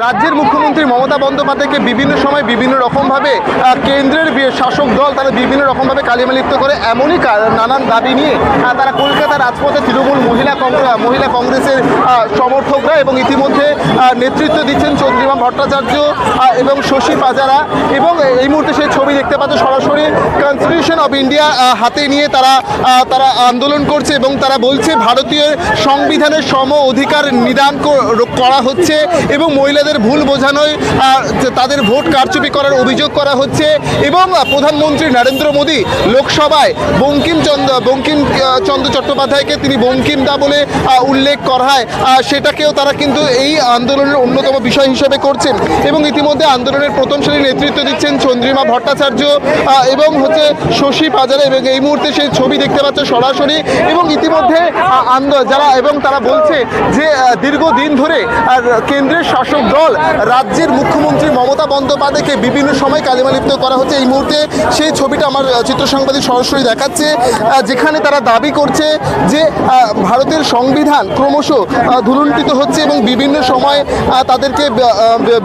রাজ্যের মুখ্যমন্ত্রী মমতা বন্দ্যোপাধ্যায়কে বিভিন্ন সময় বিভিন্ন রকমভাবে কেন্দ্রের শাসক দল তারা বিভিন্ন রকমভাবে কালিমালিপ্ত করে, এমনই নানান দাবি নিয়ে তারা কলকাতা রাজপথে তৃণমূল মহিলা কংগ্রেস মহিলা কংগ্রেসের সমর্থকরা এবং ইতিমধ্যে নেতৃত্ব দিচ্ছেন চন্দ্রিমা ভট্টাচার্য এবং শশী পাজারা। এবং এই মুহূর্তে সেই ছবি দেখতে পাচ্ছে, সরাসরি কনস্টিটিউশন অফ ইন্ডিয়া হাতে নিয়ে তারা তারা আন্দোলন করছে এবং তারা বলছে, ভারতীয় সংবিধানের সম অধিকার নিদান করা হচ্ছে এবং মহিলাদের ভুল বোঝানোয় তাদের ভোট কারচুপি করার অভিযোগ করা হচ্ছে এবং প্রধানমন্ত্রী নরেন্দ্র মোদী লোকসভায় বঙ্কিমচন্দ্র বঙ্কিম চন্দ্র চট্টোপাধ্যায়কে তিনি বঙ্কিমদা বলে উল্লেখ করায় সেটাকেও তারা কিন্তু এই আন্দোলনের অন্যতম বিষয় হিসেবে করছেন এবং ইতিমধ্যে আন্দোলনের প্রথম শ্রেণির নেতৃত্ব দিচ্ছেন চন্দ্রিমা ভট্টাচার্য এবং হচ্ছে শশী বাজারে এবং এই মুহূর্তে সেই ছবি দেখতে পাচ্ছে সরাসরি এবং ইতিমধ্যে আহ, আন্দো- যারা এবং তারা বলছে যে দীর্ঘদিন ধরে কেন্দ্রের শাসক দল রাজ্যের মুখ্যমন্ত্রী মমতা বন্দ্যোপাধ্যায়কে বিভিন্ন সময় কালিমালিপ্ত করা হচ্ছে। এই মুহূর্তে সেই ছবিটা আমার চিত্র সাংবাদিক সরাসরি দেখাচ্ছে যেখানে তারা দাবি করছে যে ভারতের সংবিধান ক্রমশ ধুলুণ্ঠিত হচ্ছে এবং বিভিন্ন সময় তাদেরকে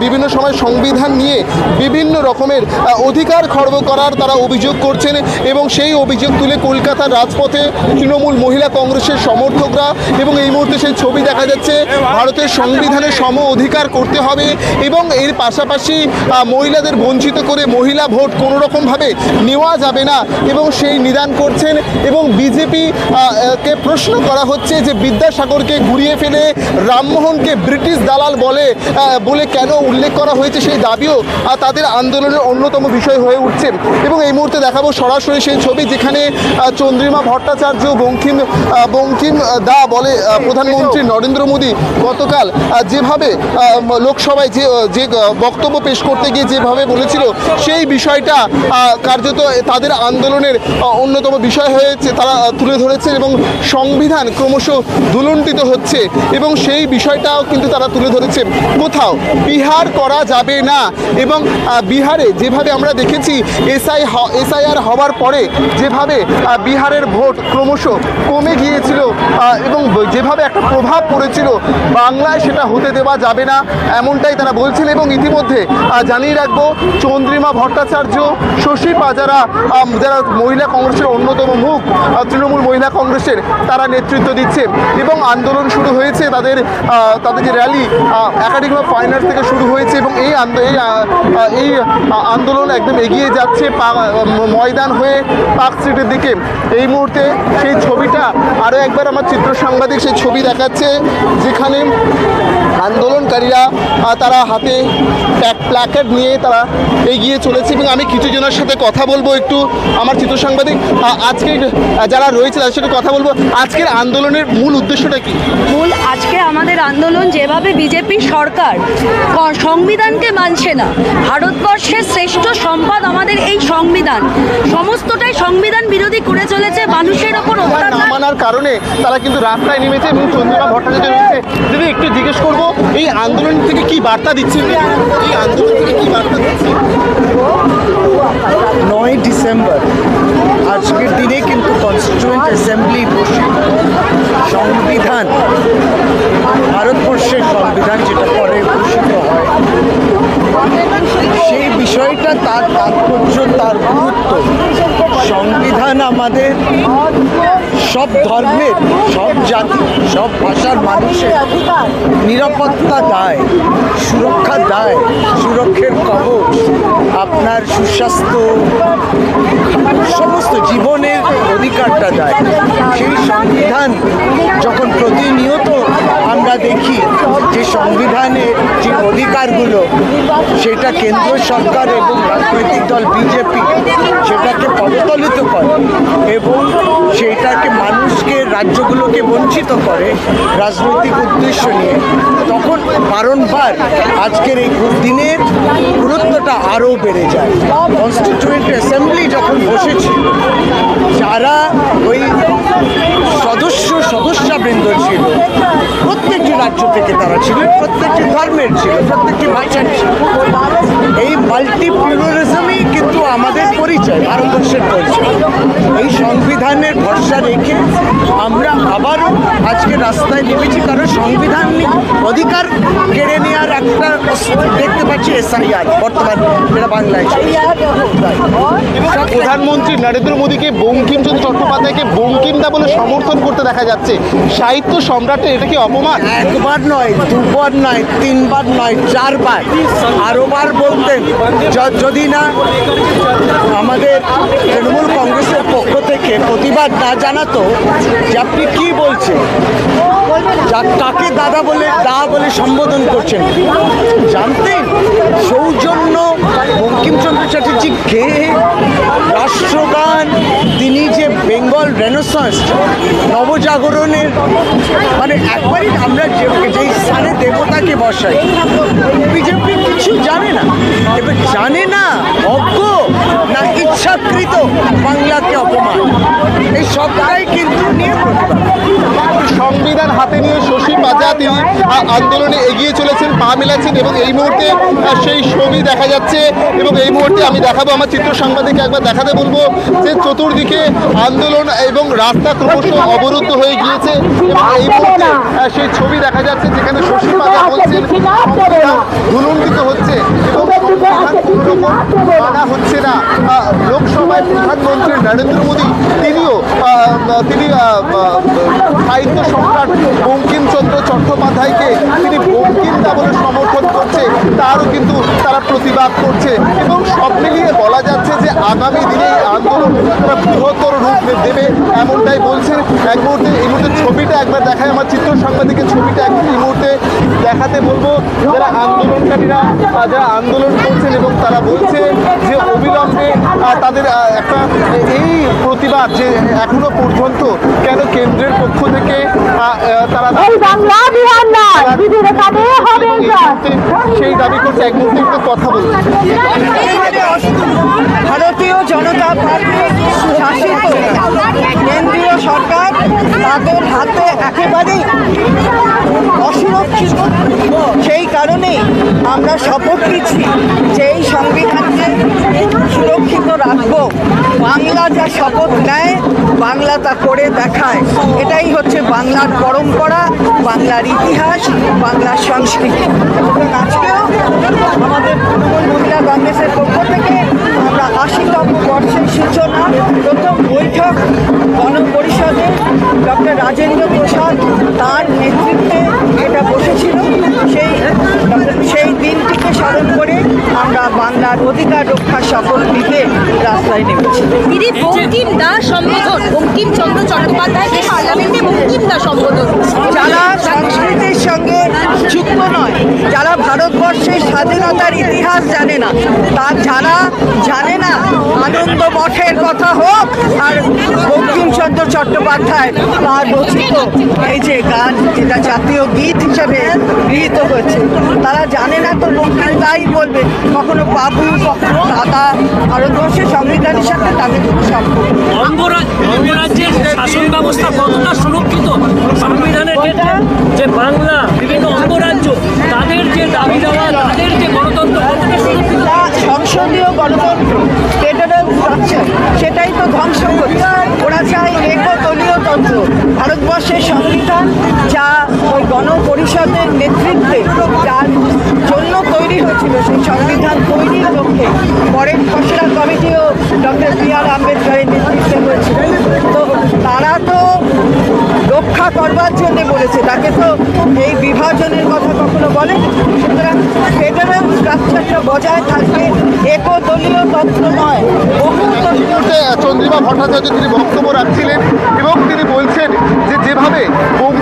বিভিন্ন সময় সংবিধান নিয়ে বিভিন্ন রকমের অধিকার খর্ব করার তারা অভিযোগ করছেন এবং সেই অভিযোগ তুলে কলকাতার রাজপথে তৃণমূল মহিলা কংগ্রেসের সমর্থকরা এবং এই মুহূর্তে সেই ছবি দেখা যাচ্ছে, ভারতের সংবিধানের সম অধিকার করতে হবে এবং এর পাশাপাশি মহিলাদের বঞ্চিত করে মহিলা ভোট কোনো রকমভাবে নেওয়া যাবে না এবং সেই নিদান করছেন এবং বিজেপি কে প্রশ্ন করা হচ্ছে যে বিদ্যাসাগরকে ঘুরিয়ে ফেলে রামমোহনকে ব্রিটিশ দালাল বলে বলে কেন উল্লেখ করা হয়েছে সেই দাবিও তাদের আন্দোলনের অন্যতম বিষয় হয়ে উঠছে। এবং এই মুহূর্তে দেখাবো সরাসরি সেই ছবি যেখানে চন্দ্রিমা ভট্টাচার্য, বঙ্কিম বঙ্কিম দা বলে প্রধানমন্ত্রী নরেন্দ্র মোদী গতকাল যেভাবে লোকসভায় যে যে বক্তব্য পেশ করতে গিয়ে যেভাবে বলেছিল, সেই বিষয়টা কার্যত তাদের আন্দোলনের অন্যতম বিষয় হয়েছে, তারা তুলে ধরেছে এবং সংবিধান ক্রমশ দুলণ্ডিত হচ্ছে এবং সেই বিষয়টাও কিন্তু তারা তুলে ধরেছে। কোথাও বিহার করা যাবে না এবং বিহারে যেভাবে আমরা দেখেছি, এসআই এসআইআর হওয়ার পরে যেভাবে বিহারের ভোট ক্রমশ কমে গিয়েছিল এবং যেভাবে একটা প্রভাব পড়েছিল, বাংলায় সেটা হতে দেওয়া যাবে না এমনটাই তারা বলছেন এবং ইতিমধ্যে জানিয়ে রাখব, চন্দ্রিমা ভট্টাচার্য, শশী পাজারা যারা মহিলা কংগ্রেসের অন্যতম মুখ তৃণমূল মহিলা কংগ্রেসের, তারা নেতৃত্ব দিচ্ছে। এবং আন্দোলন শুরু হয়েছে তাদের তাদের যে র্যালি একাডেমি অফ ফাইন্যান্স থেকে শুরু হয়েছে এবং এই এই এই আন্দোলন একদম এগিয়ে যাচ্ছে ময়দান হয়ে পার্ক স্ট্রিটের দিকে। এই মুহূর্তে সেই ছবিটা আরও একবার আমার চিত্র সাংবাদিক সেই ছবি দেখাচ্ছে, যেখানে আন্দোলনকারীরা তারা হাতে প্ল্যাকার্ড নিয়ে তারা এগিয়ে চলেছে এবং আমি কিছু জনের সাথে কথা বলব একটু, আমার চিত্র সাংবাদিক। আজকে, যারা রয়েছে তাদের সাথে কথা বলব। আজকের আন্দোলনের মূল উদ্দেশ্যটা কি? মূল আজকে আমাদের আন্দোলন যেভাবে বিজেপি সরকার সংবিধানকে মানছে না ভারতবর্ষের শ্রেষ্ঠ সম্পদ আমাদের এই সংবিধান। সমস্তটাই সংবিধান বিরোধী করে চলেছে মানুষের ওপর না অত্যাচার। মানার কারণে তারা কিন্তু রাস্তায় নেমেছে এবং চন্দ্রিমা ভট্টাচার্য রয়েছে যদি একটু জিজ্ঞেস করব এই আন্দোলন থেকে কি বার্তা দিচ্ছে? এই আন্দোলন থেকে কি বার্তা দিচ্ছে? নয় ডিসেম্বর আজকের দিনে কিন্তু কনস্টিটিউয়েন্ট অ্যাসেম্বলি বসে। সংবিধান ভারতবর্ষের সংবিধান যেটা পরে ঘোষিত হয় সেই বিষয়টা তার তাৎপর্য, তার গুরুত্ব। সংবিধান আমাদের সব ধর্মের, সব জাতি সব ভাষার মানুষের নিরাপত্তা দেয়, সুরক্ষা দায় সুরক্ষের কবচ, আপনার সুস্বাস্থ্য, সমস্ত জীবনের অধিকারটা দেয়। সেই সংবিধান যখন প্রতিনিয়ত আমরা দেখি, যে সংবিধানের যে অধিকারগুলো, সেটা কেন্দ্র সরকার এবং রাজনৈতিক দল, বিজেপি, সেটাকে পদতলিত করে এবং সেটাকে মানুষকে রাজ্যগুলোকে বঞ্চিত করে রাজনৈতিক উদ্দেশ্য নিয়ে, তখন বারংবার আজকের এই দিনের গুরুত্বটা আরও বেড়ে যায়। কনস্টিটিউয়েন্ট অ্যাসেম্বলি যখন বসেছে, যারা ওই সদস্য সদস্যবৃন্দ ছিল রাজ্য থেকে তারা ছিল প্রত্যেকটি ধর্মের ছিল প্রত্যেকটি ভাষার ছিল। এই মাল্টি প্লুরালিজমই কিন্তু আমাদের পরিচয় ভারতবর্ষের পরিচয়। এই সংবিধানের ভরসা রেখে আমরা আবারও আজকে রাস্তায় নেমেছি কারণ সংবিধান অধিকার কেড়ে নেওয়ার একটা দেখতে পাচ্ছি এসআই এসআইআর বর্তমান যেটা বাংলায়। প্রধানমন্ত্রী নরেন্দ্র মোদীকে বঙ্কিমচন্দ্র চট্টোপাধ্যায়কে বঙ্কিমদা বলে সমর্থন করতে দেখা যাচ্ছে। সাহিত্য সম্রাটের এটা কি অপমান? একবার নয়, দুবার নয়, তিনবার নয়, চারবার। আরোবার বলতেন যদি না আমাদের তৃণমূল কংগ্রেসের পক্ষ থেকে প্রতিবাদ না জানাতো, যে আপনি কি বলছেন? কাকে দাদা বলে, দা বলে সম্বোধন করছেন? জানতেন? সৌজন্য বঙ্কিমচন্দ্র চ্যাটার্জি কে রাষ্ট্রগান, তিনি যে বেঙ্গল রেনেসাঁস নবজাগরণের মানে একবারই আমরা যে, যেই স্থানে দেবতাকে বসাই, বিজেপি কিছু জানে না। এবার জানে না, অজ্ঞ না ইচ্ছাকৃত বাংলাকে অপমান। এই সবটাই কিন্তু নিয়ে সংবিধান হাতে নিয়ে পাজা তিনি আন্দোলনে এগিয়ে চলেছেন, পা মেলাচ্ছেন এবং এই মুহূর্তে সেই ছবি দেখা যাচ্ছে এবং এই মুহূর্তে আমি দেখাবো, আমার চিত্র সাংবাদিককে একবার দেখাতে বলব যে চতুর্দিকে আন্দোলন এবং রাস্তা ক্রমশ অবরুদ্ধ হয়ে গিয়েছে এবং এই মুহূর্তে সেই ছবি দেখা যাচ্ছে যেখানে শশী পাজা বলছেন ধুলুণ্ডিত হচ্ছে হচ্ছে না। লোকসভায় প্রধানমন্ত্রী নরেন্দ্র মোদী, তিনিও তিনি সাহিত্য সম্রাট বঙ্কিমচন্দ্র চট্টোপাধ্যায়কে তিনি বঙ্কিমদা বলে সমর্থন করছে, তারও কিন্তু তারা প্রতিবাদ করছে। এবং সব মিলিয়ে বলা যাচ্ছে যে আগামী দিনে এই আন্দোলন তারা বৃহত্তর রূপ দেবে, এমনটাই বলছেন। এক মুহূর্তে, এই মুহূর্তে ছবিটা একবার দেখায় আমার চিত্র সাংবাদিকের ছবিটা এক এই মুহূর্তে দেখাতে বলব, যারা আন্দোলনকারীরা যারা আন্দোলন করছেন এবং তারা বলছে যে অবিলম্বে তাদের একটা এই প্রতিবাদ যে এখনও পর্যন্ত কেন কেন্দ্রের পক্ষ থেকে তারা না নয় বিধি রেখাতে হবে সেই দাবি করছে এক মুহূর্তে একটু কথা ভারতীয় জনতা পার্টি শাসিত কেন্দ্রীয় সরকার তাদের হাতে একেবারেই অসুরক্ষিত। সেই কারণে আমরা শপথ নিচ্ছি যে এই সংবিধানকে সুরক্ষিত রাখব। বাংলা যা শপথ নেয়, বাংলা তা করে দেখায়। এটাই হচ্ছে বাংলার পরম্পরা, বাংলার ইতিহাস, বাংলার সংস্কৃতি। এবং আজকেও আমাদের তৃণমূল মহিলা কংগ্রেসের পক্ষ থেকে আমরা আশিতম বর্ষের সূচনা প্রথম বৈঠক গণপরিষদে ডক্টর রাজেন্দ্র প্রসাদ তার নেতৃত্বে এটা বসেছিল। সেই সেই দিনটিকে স্মরণ করে আমরা বাংলার অধিকার রক্ষার শপথ দিকে রাস্তায় নেমেছি। দিদি বঙ্কিম দাস সম্বোধন। বঙ্কিমচন্দ্র চট্টোপাধ্যায়কে পার্লামেন্টে বঙ্কিম দাস সম্বোধন। যারা সংস্কৃতির সঙ্গে যুক্ত নয় যারা ভারতবর্ষের স্বাধীনতার ইতিহাস জানে না তার যারা জানে না আনন্দ মঠের কথা হোক আর বঙ্কিমচন্দ্র চট্টোপাধ্যায় তার রচিত এই যে গান যেটা জাতীয় গীত হিসাবে গৃহীত হয়েছে তারা জানে না তো বঙ্কিম তাই বলবে। কখনো বাবু কখনো দাদা ভারতবর্ষের সংবিধানের সাথে তাদের কোনো সম্পর্ক অঙ্গরাজ্যের শাসন ব্যবস্থা কতটা সুরক্ষিত? সংবিধানের ক্ষেত্রে যে বাংলা বিভিন্ন অঙ্গরাজ্য তাদের যে দাবি দেওয়া তাদের যে গণতন্ত্র কতটা সুরক্ষিত? সংসদীয় গণতন্ত্র ফেডারেল স্ট্রাকচার সেটাই তো ধ্বংস করছে। ওরা চায় একদলীয় তন্ত্র ভারতবর্ষের সংবিধান যা ওই গণপরিষদের নেতৃত্বে যার জন্য তৈরি হয়েছিল সেই সংবিধান লক্ষ্যে পরের খসড়া কমিটিও ডক্টর বি আর আম্বেদকরের নেতৃত্বে হয়েছিল তো তারা তো রক্ষা করবার জন্য বলেছে, তাকে তো এই বিভাজনের কথা কখনো বলে সুতরাং ফেডারেল স্ট্রাকচারটা বজায় থাকবে, একদলীয় তন্ত্র নয় চন্দ্রিমা ভট্টাচার্য তিনি বক্তব্য রাখছিলেন এবং তিনি বলছেন যে যেভাবে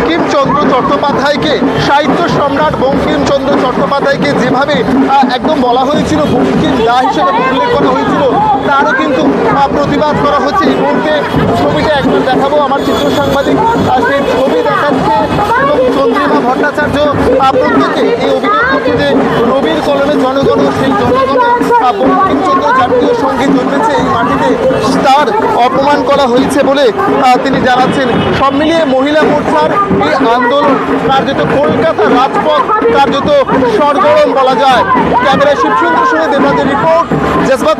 বঙ্কিমচন্দ্র চট্টোপাধ্যায়কে, সাহিত্য সম্রাট বঙ্কিমচন্দ্র চট্টোপাধ্যায়কে যেভাবে একদম বলা হয়েছিল, বঙ্কিম দা হিসেবে উল্লেখ করা হয়েছিল, তারও কিন্তু প্রতিবাদ করা হচ্ছে। এই মুহূর্তে ছবিটা একবার দেখাবো আমার চিত্র সাংবাদিক সেই ছবি দেখাচ্ছে এবং চন্দ্রিমা ভট্টাচার্য প্রত্যেকে এই অভিযোগ করছে যে রবির কলমে জনগণ সেই জনগণ বঙ্কিমচন্দ্র জাতীয় সংগীত জন্মেছে এই মাটিতে তার অপমান করা হয়েছে বলে তিনি জানাচ্ছেন। সব মিলিয়ে মহিলা মোর্চার এই আন্দোলন কার্যত কলকাতা রাজপথ কার্যত সরগরম বলা যায়। ক্যামেরা শিবসুন্দর সঙ্গে দেবরাজের রিপোর্ট জজবাত